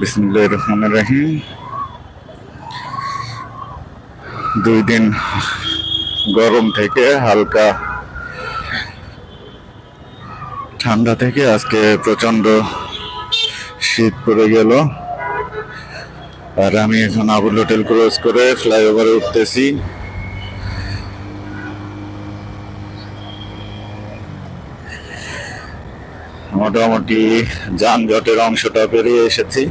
বিসমুল্লাহ রহমান রাহিম দুই দিন গরম থেকে হালকা ঠান্ডা থেকে আজকে প্রচণ্ড শীত পড়ে গেল। আর আমি এখন আবুল হোটেল ক্রস করে ফ্লাইওভারে উঠতেছি। মোটামুটি যানজটের অংশটা পেরিয়ে এসেছি।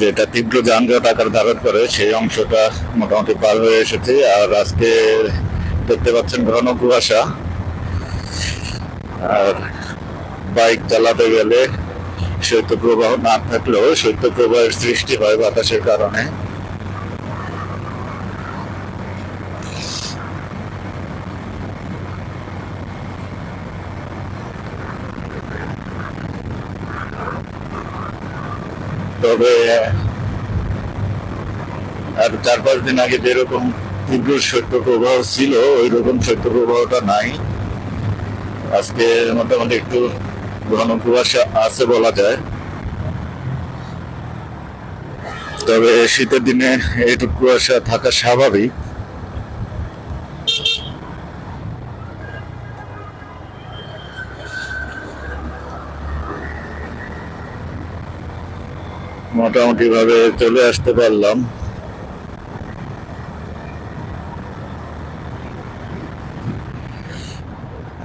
যেটা তীব্র যানজট আকার ধারণ করে, সেই অংশটা মোটামুটি পার হয়ে এসেছে। আর আজকে দেখতে পাচ্ছেন ঘন কুয়াশা। আর বাইক চালাতে গেলে শৈত্য প্রবাহ না থাকলেও শৈত্য প্রবাহের সৃষ্টি হয় বাতাসের কারণে। তবে, আর চার পাঁচ দিন আগে যেরকম তীব্র শৈত্যপ্রবাহ ছিল ওই রকম শৈত্যপ্রবাহটা নাই। আজকে মোটামুটি একটু ঘন কুয়াশা আছে বলা যায়। তবে শীতের দিনে একটু কুয়াশা থাকা স্বাভাবিক। মোটামুটি ভাবে চলে আসতে পারলাম।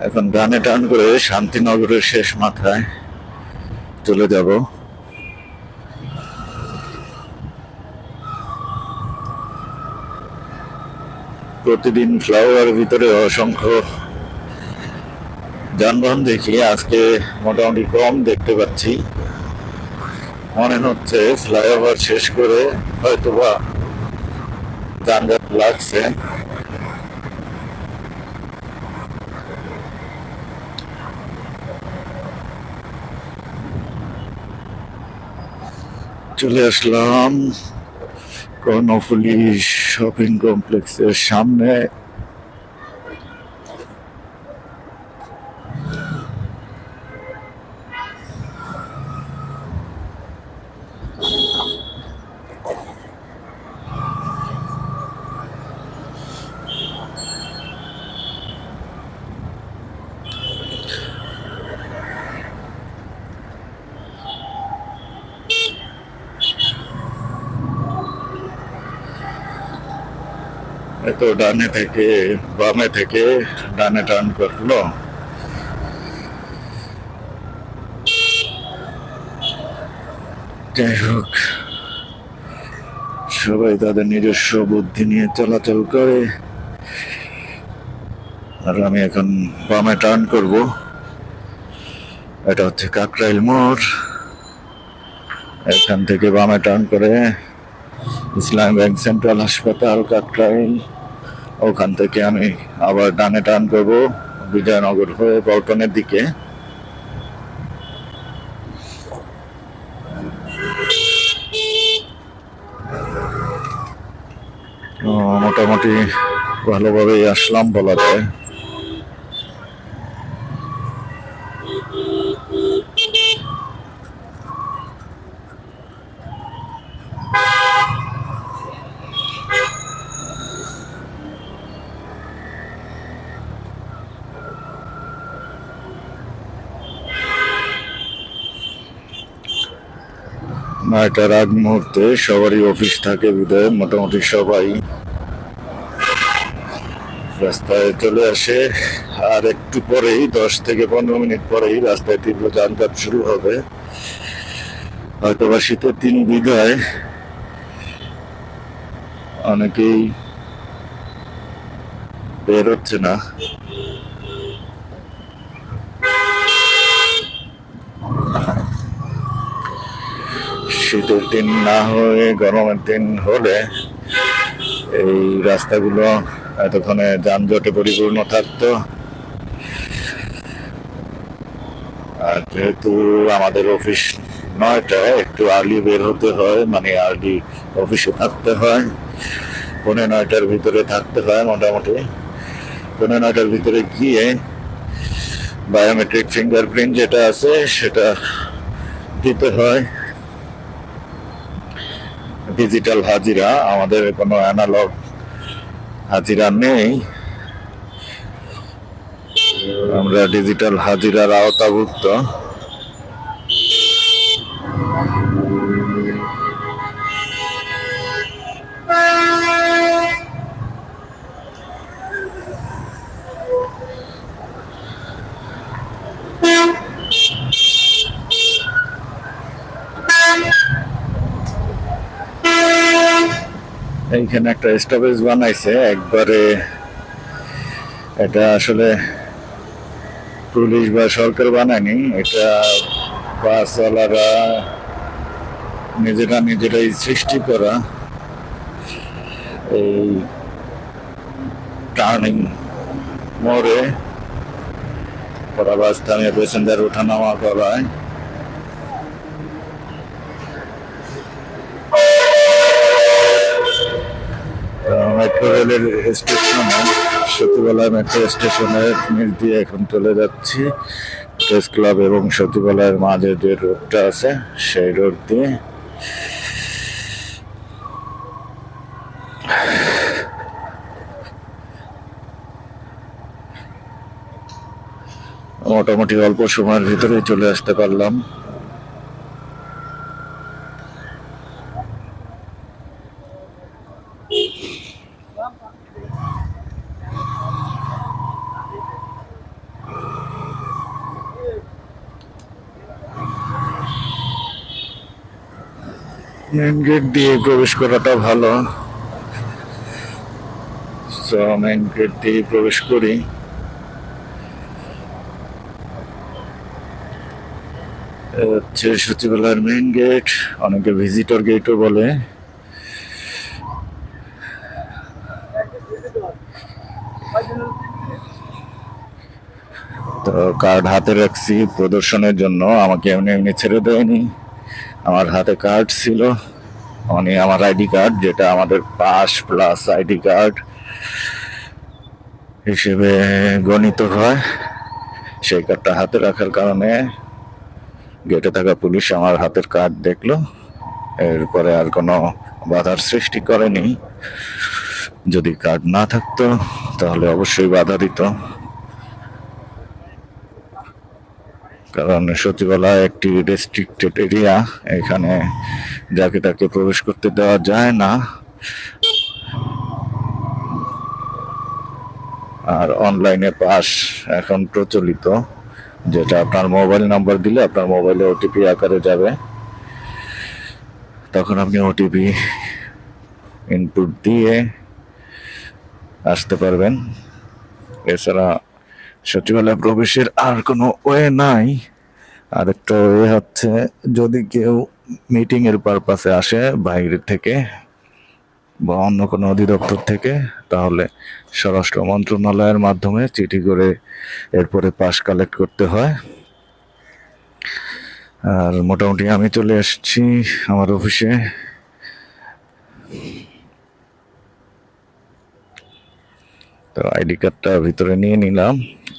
এখন ডানে টান করে শান্তিনগরের শেষ মাথায় চলে যাব। প্রতিদিন ফ্লাওয়ার ভিতরে অসংখ্য যানবাহন দেখি, আজকে মোটামুটি কম দেখতে পাচ্ছি। মনে হচ্ছে ফ্লাইওভার শেষ করে হয়তোবা যানজট লাগছে। চলে আসলাম কর্ণফুলি শপিং কমপ্লেক্সের সামনে। এত ডানে থেকে বামে থেকে ডানে টার্ন করল। যাই হোক, সবাই তাদের নিজস্ব বুদ্ধি নিয়ে চলাচল করে। আর আমি এখন বামে টার্ন করব। এটা হচ্ছে কাকরাইল মোড়। এখান থেকে বামে টার্ন করে ইসলাম ব্যাংক সেন্ট্রাল হাসপাতাল, কাকরাইল। ওখান থেকে আমি আবার ডানে টান করব বিজয়নগর হয়ে পল্টনের দিকে। মোটামুটি ভালোভাবেই আসলাম বলা যায়। নয়টার আগ মুহূর্তে সবারই অফিস থাকে বিদায়, মোটামুটি সবাই রাস্তায় চলে আসে। আর একটু পরেই, দশ থেকে পনেরো মিনিট পরেই রাস্তায় তীব্র যানজট শুরু হবে। হয়তো বা শীতের দিন বিদায়। অনেকেই বের হচ্ছে না। শীতের দিন না হয়ে গরমের দিন হলে এই রাস্তাগুলো এতক্ষণে যানজটে পরিপূর্ণ থাকতো। আর যেহেতু আমাদের অফিস নয়টায়, একটু আর্লি বের হতে হয় মানে আর্লি অফিসে থাকতে হয়। পৌনে নয়টার ভিতরে থাকতে হয় মোটামুটি। পৌনে নয়টার ভিতরে গিয়ে বায়োমেট্রিক ফিঙ্গারপ্রিন্ট যেটা আছে, সেটা দিতে হয়। ডিজিটাল হাজিরা আমাদের কোনো অ্যানালগ হাজিরা নেই। আমরা ডিজিটাল হাজিরার আওতাভুক্ত। এইখানে একটা স্টপেজ বানাইছে, একবারে এটা আসলে পুলিশ বা সরকার বানায়নি, এটা বাসওয়ালারা নিজেরা নিজেরাই সৃষ্টি করা এই টার্নিং মোড়ে, ওরা বাস থামিয়ে প্যাসেঞ্জার ওঠানামা করায়। রেলের স্টেশনে সতীবালা মেট্রো স্টেশনের নিচ দিয়ে এখন চলে যাচ্ছি। প্রেস ক্লাব এবং সতীবালার মাঝে যে রোডটা আছে, সেই রোড দিয়ে। মোটামুটি অল্প সময়ের ভিতরেই চলে আসতে পারলাম। মেন গেট দিয়ে প্রবেশ করাটা ভালো। মেন গেট দিয়ে প্রবেশ করি। হচ্ছে সচিবালয়ের মেন গেট অনেকে ভিজিটর গেটও বলে। তো কার্ড হাতে রাখছি প্রদর্শনের জন্য, আমাকে এমনি এমনি ছেড়ে দেয়নি। আমার হাতে কার্ড ছিল। মানে আমার আইডি কার্ড যেটা আমাদের পাস প্লাস আইডি কার্ড হিসেবে গণিত হয়। সেই কার্ডটা হাতে রাখার কারণে গেটে থাকা পুলিশ আমার হাতের কার্ড দেখল। এরপরে আর কোনো বাধার সৃষ্টি করেনি। যদি কার্ড না থাকতো, তাহলে অবশ্যই বাধা দিত। কারণ সচিবালয় একটি রেস্ট্রিক্টেড এরিয়া এখানে যাকে তাকে প্রবেশ করতে দেওয়া যায় না। আর অনলাইনে পাস এখন প্রচলিত, যেটা আপনার মোবাইল নাম্বার দিলে আপনার মোবাইলে ওটিপি আকারে যাবে। তখন আপনি ওটিপি ইনপুট দিয়ে আসতে পারবেন। এছাড়া সচিবালয় প্রবেশের আর কোনো ওয়ে নাই। আরেকটা ওয়ে হচ্ছে, যদি কেউ মিটিং এর পারপাসে আসে বাইরে থেকে বা অন্য কোনো অধিদপ্তর থেকে, তাহলে স্বরাষ্ট্র মন্ত্রণালয়ের মাধ্যমে চিঠি করে এরপরে পাস কালেক্ট করতে হয়। আর মোটামুটি আমি চলে এসেছি আমার অফিসে। তো আইডি কার্ডটা ভিতরে নিয়ে নিলাম।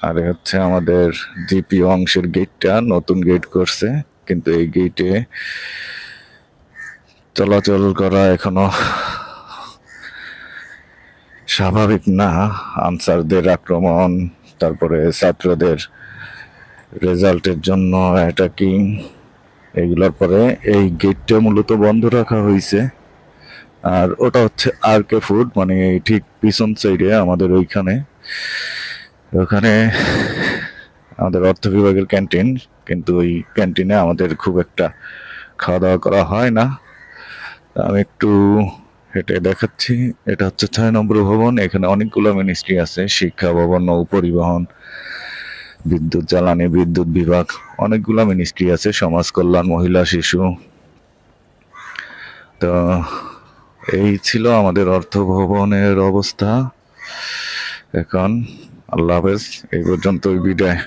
আর হচ্ছে আমাদের জিপি অংশের গেটটা নতুন গেট করছে, কিন্তু এই গেটে চলাচল করা এখনও স্বাভাবিক না। আনসারদের আক্রমণ, তারপরে ছাত্রদের রেজাল্টের জন্য অ্যাটাকিং এগুলোর পরে এই গেটটা মূলত বন্ধ রাখা হয়েছে আর ওটা হচ্ছে আর কে ফুড মানে ঠিক পিছন সাইডে আমাদের ওইখানে। ওখানে আমাদের অর্থ বিভাগের ক্যান্টিন, কিন্তু ওই ক্যান্টিনে আমাদের খুব একটা খাওয়া দাওয়া করা হয় না। আমি একটু হেঁটে দেখাচ্ছি। এটা হচ্ছে ছয় নম্বর ভবন। এখানে অনেকগুলো মিনিস্ট্রি আছে। শিক্ষা ভবন নৌ পরিবহন বিদ্যুৎ জ্বালানি, বিদ্যুৎ বিভাগ, অনেকগুলো মিনিস্ট্রি আছে। সমাজ কল্যাণ, মহিলা, শিশু। তো এই ছিল আমাদের অর্থ ভবনের অবস্থা। এখন আল্লাহ হাফেজ এই পর্যন্ত বিদায়।